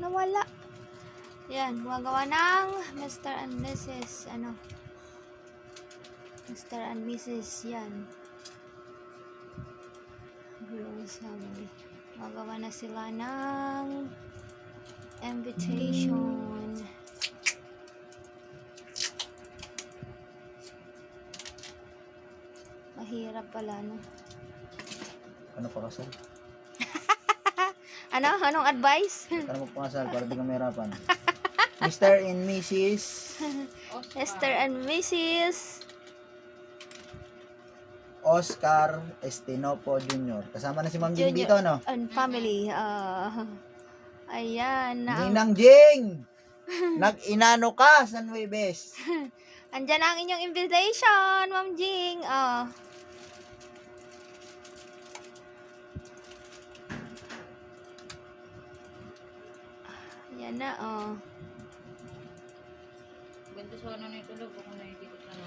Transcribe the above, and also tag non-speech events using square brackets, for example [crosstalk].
nawala. Yan, gumagawa ng Mr. and Mrs. Ano? Mr. and Mrs. Yan. Rose family. Gumagawa na sila ng invitation. Mahirap pala, no? Ano pa kasal? Ano? Anong advice? Mo pakasal para di ka mahirapan? [laughs] Mr. and Mrs. Mr. and Mrs. Oscar Estinopo Jr. Kasama na si Ma'am Jing dito, no? and family. Ah, ayan. Na ang, Ninang Jing! Nag-inano ka sa Nueves. [laughs] andyan ang inyong invitation, Ma'am Jing. Ah. Yan na, oh. Ganito sa ano na itulog, kung nakikita ka na.